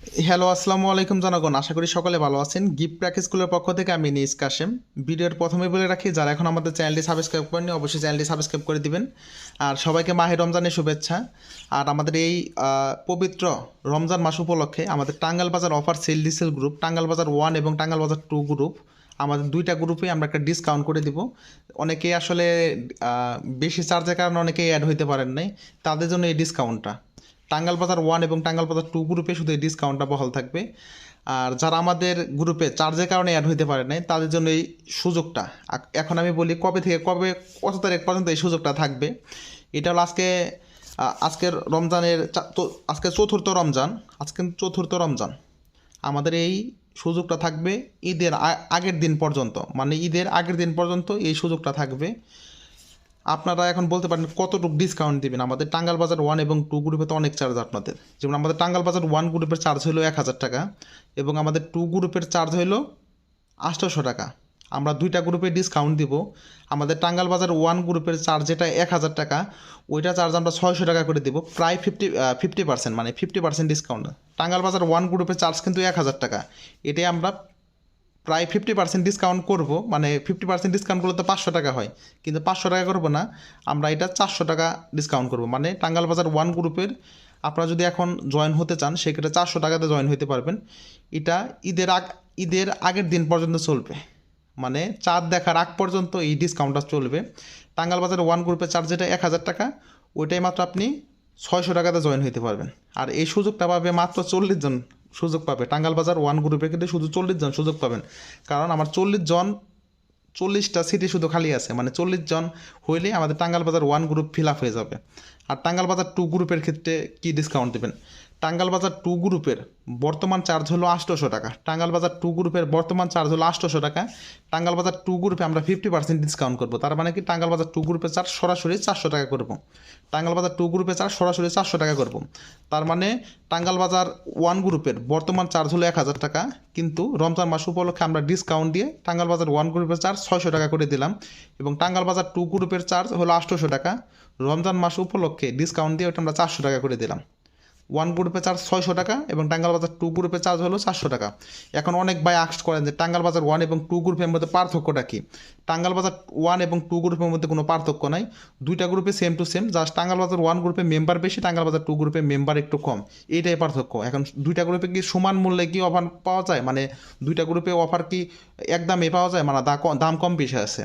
Hello, আসসালামু আলাইকুম জনগণ। আশা করি সকলে ভালো আছেন। গিফট প্যাকেজ স্কুলের পক্ষ থেকে আমি নিজ কাশেম। ভিডিওর প্রথমে বলে রাখি, যারা এখন আমাদের চ্যানেলটি সাবস্ক্রাইব করেনি অবশ্যই চ্যানেলটি সাবস্ক্রাইব করে দিবেন। আর সবাইকে মাহে রমজানের শুভেচ্ছা। আর আমাদের এই পবিত্র রমজান মাস উপলক্ষে আমাদের টাঙ্গাল বাজার অফার সেল ডিসেল গ্রুপ টাঙ্গাল বাজার ওয়ান এবং টাঙ্গাল বাজার টু গ্রুপ, আমাদের দুইটা গ্রুপে আমরা একটা ডিসকাউন্ট করে দিব। অনেকে আসলে বেশি চার্জের কারণে অনেকেই অ্যাড হইতে পারেন নাই। তাদের জন্য এই ডিসকাউন্টটা। টাঙ্গাল বাজার ওয়ান এবং টাঙ্গাল বাজার টু গ্রুপে শুধু এই ডিসকাউন্টটা বহাল থাকবে। আর যারা আমাদের গ্রুপে চার্জের কারণে অ্যাড হইতে পারে নাই, তাদের জন্য এই সুযোগটা। এখন আমি বলি কবে থেকে কবে, কত তারিখ পর্যন্ত এই সুযোগটা থাকবে। এটা হলো আজকে আজকের রমজানের আজকে চতুর্থ রমজান। আজকে চতুর্থ রমজান। আমাদের এই সুযোগটা থাকবে ঈদের আগের দিন পর্যন্ত। মানে ঈদের আগের দিন পর্যন্ত এই সুযোগটা থাকবে। আপনারা এখন বলতে পারেন কতটুকু ডিসকাউন্ট দিবেন? আমাদের টাঙ্গাল বাজার ওয়ান এবং টু গ্রুপে তো অনেক চার্জ আপনাদের। যেমন আমাদের টাঙ্গাল বাজার ওয়ান গ্রুপের চার্জ হলো এক হাজার টাকা এবং আমাদের টু গ্রুপের চার্জ হলো আটশোশো টাকা। আমরা দুইটা গ্রুপে ডিসকাউন্ট দিব। আমাদের টাঙ্গাল বাজার ওয়ান গ্রুপের চার্জ যেটা এক হাজার টাকা, ওইটা চার্জ আমরা ছয়শো টাকা করে দিব, প্রায় ফিফটি ফিফটি পার্সেন্ট মানে ফিফটি পার্সেন্ট ডিসকাউন্ট টাঙ্গাল বাজার ওয়ান গ্রুপের চার্জ কিন্তু এক হাজার টাকা। এটাই আমরা প্রায় ফিফটি পার্সেন্ট ডিসকাউন্ট করব। মানে ফিফটি পার্সেন্ট ডিসকাউন্ট করলে তো পাঁচশো টাকা হয়। কিন্তু পাঁচশো টাকা করব না, আমরা এটা চারশো টাকা ডিসকাউন্ট করব। মানে টাঙ্গাল বাজার ওয়ান গ্রুপের আপনারা যদি এখন জয়েন হতে চান, সেক্ষেত্রে চারশো টাকাতে জয়েন হতে পারবেন। এটা ঈদের আগ, ঈদের আগের দিন পর্যন্ত চলবে। মানে চাঁদ দেখার আগ পর্যন্ত এই ডিসকাউন্টটা চলবে। টাঙ্গাল বাজার ওয়ান গ্রুপের চার্জ যেটা এক হাজার টাকা, ওইটাই মাত্র আপনি ছয়শো টাকাতে জয়েন হতে পারবেন। আর এই সুযোগটা পাবে মাত্র চল্লিশ জন সুযোগ পাবে। টাঙ্গাল বাজার ওয়ান গ্রুপে কিন্তু শুধু চল্লিশ জন সুযোগ পাবেন। কারণ আমার চল্লিশ জন, চল্লিশটা সিটি শুধু খালি আছে। মানে চল্লিশ জন হইলে আমাদের টাঙ্গাল বাজার ওয়ান গ্রুপ ফিল আপ হয়ে যাবে। আর টাঙ্গাল বাজার টু গ্রুপের ক্ষেত্রে কি ডিসকাউন্ট দেবেন? টাঙ্গাল বাজার টু গ্রুপের বর্তমান চার্জ হলো আটশোশো টাকা। টাঙ্গাল বাজার টু গ্রুপের বর্তমান চার্জ হলো আটশোশো টাকা। টাঙ্গাল বাজার টু গ্রুপে আমরা ফিফটি পার্সেন্ট ডিসকাউন্ট করব। তার মানে কি টাঙ্গাল বাজার টু গ্রুপের চার্জ সরাসরি চারশো টাকা করব। টাঙ্গাল বাজার টু গ্রুপের চার্জ সরাসরি চারশো টাকা করব। তার মানে টাঙ্গাল বাজার ওয়ান গ্রুপের বর্তমান চার্জ হলো এক হাজার টাকা। কিন্তু রমজান মাস উপলক্ষে আমরা ডিসকাউন্ট দিয়ে টাঙ্গাল বাজার ওয়ান গ্রুপের চার্জ ছয়শো টাকা করে দিলাম। এবং টাঙ্গাল বাজার টু গ্রুপের চার্জ হলো আটশোশো টাকা। রমজান মাস উপলক্ষে ডিসকাউন্ট দিয়ে ওটা আমরা চারশো টাকা করে দিলাম। ওয়ান গ্রুপে চার্জ ছয়শো টাকা এবং টাঙ্গাল বাজার টু গ্রুপে চার্জ হলো চারশো টাকা। এখন অনেক ভাই আক্স করেন যে টাঙ্গাল বাজার ওয়ান এবং টু গ্রুপের মধ্যে পার্থক্যটা কী? টাঙ্গাল বাজার ওয়ান এবং টু গ্রুপের মধ্যে কোনো পার্থক্য নাই। দুইটা গ্রুপে সেম টু সেম জাস্ট টাঙ্গাল বাজার ওয়ান গ্রুপে মেম্বার বেশি টাঙ্গাল বাজার টু গ্রুপে মেম্বার একটু কম। এইটাই পার্থক্য। এখন দুইটা গ্রুপে কি সমান মূল্যে কি অফার পাওয়া যায়? মানে দুইটা গ্রুপে অফার কি একদমে পাওয়া যায়? মানে দাম কম বেশি আছে।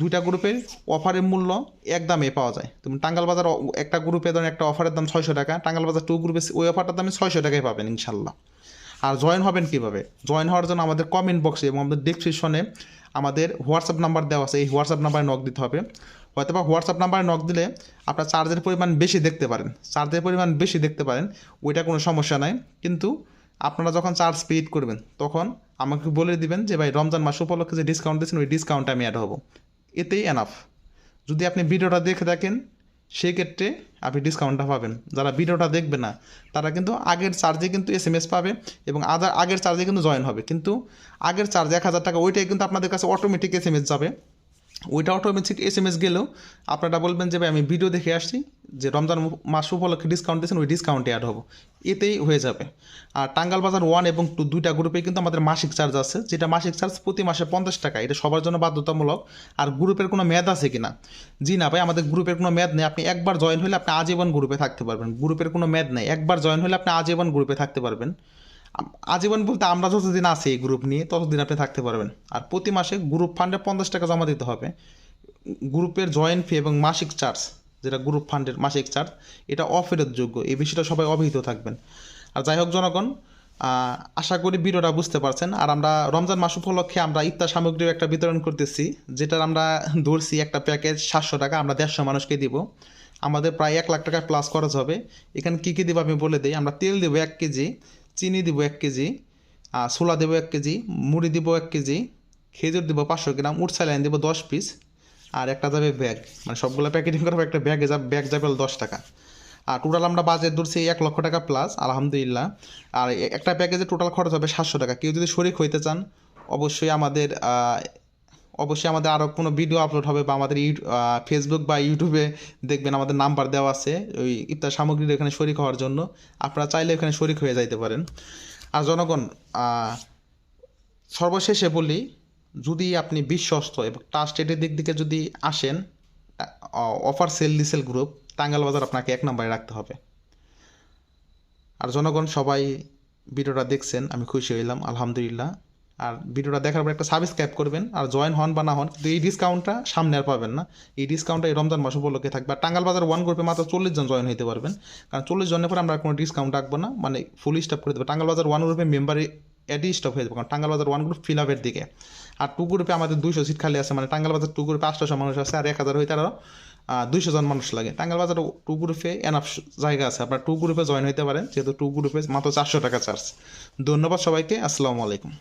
দুইটা গ্রুপের অফারের মূল্য এক দামে পাওয়া যায়। তুমি টাঙ্গাল বাজার একটা গ্রুপে ধরেন একটা অফারের দাম ছয়শো টাকা টাঙ্গাল বাজার টু গ্রুপে ওই অফারটার দামে ছয়শো টাকায় পাবেন ইনশাল্লাহ। আর জয়েন হবেন কীভাবে? জয়েন হওয়ার জন্য আমাদের কমেন্ট বক্সে এবং আমাদের ডিসক্রিপশনে আমাদের হোয়াটসঅ্যাপ নাম্বার দেওয়া আছে। এই হোয়াটসঅ্যাপ নাম্বারে নক দিতে হবে। হয়তো বা হোয়াটসঅ্যাপ নাম্বারে নক দিলে আপনার চার্জের পরিমাণ বেশি দেখতে পারেন। চার্জের পরিমাণ বেশি দেখতে পারেন, ওইটা কোনো সমস্যা নাই। কিন্তু আপনারা যখন চার্জ পেড করবেন, তখন আমাকে বলে দিবেন যে, ভাই, রমজান মাস উপলক্ষে যে ডিসকাউন্ট দিচ্ছেন ওই ডিসকাউন্টে আমি অ্যাড হব। এতেই এনাফ যদি আপনি ভিডিওটা দেখে থাকেন সেক্ষেত্রে আপনি ডিসকাউন্টটা পাবেন। যারা ভিডিওটা দেখবে না, তারা কিন্তু আগের চার্জে কিন্তু এস এম এস পাবে এবং আদার আগের চার্জে কিন্তু জয়েন হবে। কিন্তু আগের চার্জ এক হাজার টাকা, ওইটাই কিন্তু আপনাদের কাছে অটোমেটিক এস এম এস যাবে। ওইটা অটোমেটিক এস এম এস গেলেও আপনারা বলবেন যে, ভাই, আমি ভিডিও দেখে আসছি। যে রমজান মাস উপলক্ষে ডিসকাউন্ট দিয়েছেন, ওই ডিসকাউন্টে অ্যাড হব। এতেই হয়ে যাবে। আর টাঙ্গাল বাজার ওয়ান এবং টু দুইটা গ্রুপে কিন্তু আমাদের মাসিক চার্জ আছে, যেটা মাসিক চার্জ প্রতি মাসে পঞ্চাশ টাকা। এটা সবার জন্য বাধ্যতামূলক। আর গ্রুপের কোনো মেয়াদ আছে কি না জি না ভাই, আমাদের গ্রুপের কোনো মেয়াদ নেই। আপনি একবার জয়েন হলে আপনি আজীবন গ্রুপে থাকতে পারবেন। গ্রুপের কোনো মেয়াদ নেই। একবার জয়েন হলে আপনি আজীবন গ্রুপে থাকতে পারবেন। আজীবন বলতে আমরা যতদিন আছি এই গ্রুপ নিয়ে, ততদিন আপনি থাকতে পারবেন। আর প্রতি মাসে গ্রুপ ফান্ডে পঞ্চাশ টাকা জমা দিতে হবে। গ্রুপের জয়েন ফি এবং মাসিক চার্জ যেটা গ্রুপ ফান্ডের মাসিক চার্জ এটা অফেরতযোগ্য। এই বিষয়টা সবাই অবহিত থাকবেন। আর যাই হোক জনগণ আশা করি ভিডিওটা বুঝতে পারছেন। আর আমরা রমজান মাস উপলক্ষে আমরা ইফতার সামগ্রীর একটা বিতরণ করতেছি, যেটার আমরা ধরছি একটা প্যাকেজ সাতশো টাকা, আমরা দেড়শো মানুষকে দিব। আমাদের প্রায় এক লাখ টাকা প্লাস খরচ হবে। এখানে কী কী দেবো আমি বলে দিই। আমরা তেল দেবো এক কেজি, চিনি দিব এক কেজি ছোলা দেবো এক কেজি, মুড়ি দিব এক কেজি, খেজুর দিব পাঁচশো গ্রাম, উট দেবো দশ পিস আর একটা যাবে ব্যাগ মানে সবগুলো প্যাকেটিং করা হবে একটা ব্যাগে যাবে ব্যাগ যাবে দশ টাকা। আর টোটাল আমরা বাজেট ধরছি এক লক্ষ টাকা প্লাস আলহামদুলিল্লাহ। আর একটা প্যাকেজে টোটাল খরচ হবে সাতশো টাকা। কেউ যদি শরিক হইতে চান, অবশ্যই আমাদের অবশ্যই আমাদের আরও কোনো ভিডিও আপলোড হবে বা আমাদের ফেসবুক বা ইউটিউবে দেখবেন আমাদের নাম্বার দেওয়া আছে ওই ইফতার সামগ্রীর এখানে শরিক হওয়ার জন্য। আপনারা চাইলে এখানে শরিক হয়ে যাইতে পারেন। আর জনগণ সর্বশেষে বলি যদি আপনি বিশ্বস্ত এবং ট্রাস্টেডের দিক থেকে যদি আসেন অফার সেল ডিসেল গ্রুপ টাঙ্গাল বাজার আপনাকে এক নম্বরে রাখতে হবে। আর জনগণ সবাই ভিডিওটা দেখছেন, আমি খুশি হইলাম, আলহামদুলিল্লাহ। আর ভিডিওটা দেখার পর একটা সাবস্ক্রাইব করবেন, আর জয়েন হন বা না হন, কিন্তু এই ডিসকাউন্টটা সামনে আর পাবেন না। এই ডিসকাউন্টটা এই রমজান মাস উপলক্ষে থাকবে। আর টাঙ্গাল বাজার ওয়ান গ্রুপে মাত্র চল্লিশ জন জয়েন হতে পারবেন। কারণ চল্লিশ জনের পর আমরা কোনো ডিসকাউন্ট রাখব না মানে ফুল স্টপ করে দেবো। টাঙ্গাল বাজার ওয়ান গ্রুপে মেম্বারে এডি স্টপ হয়ে যাবে, কারণ টাঙ্গাল বাজার ওয়ান গ্রুপ ফিল আপের দিকে। আর টু গ্রুপে আমাদের দুইশো সিট খালি আছে মানে টাঙ্গাল বাজার টু গ্রুপে আটশোশো মানুষ আছে আর এক হাজার হইতে আরও দুইশো জন মানুষ লাগে। টাঙ্গাল বাজার টু গ্রুপে এনাফ জায়গা আছে। আপনার টু গ্রুপে জয়েন হইতে পারেন, যেহেতু টু গ্রুপে মাত্র চারশো টাকা চার্জ ধন্যবাদ সবাইকে, আসসালামু আলাইকুম।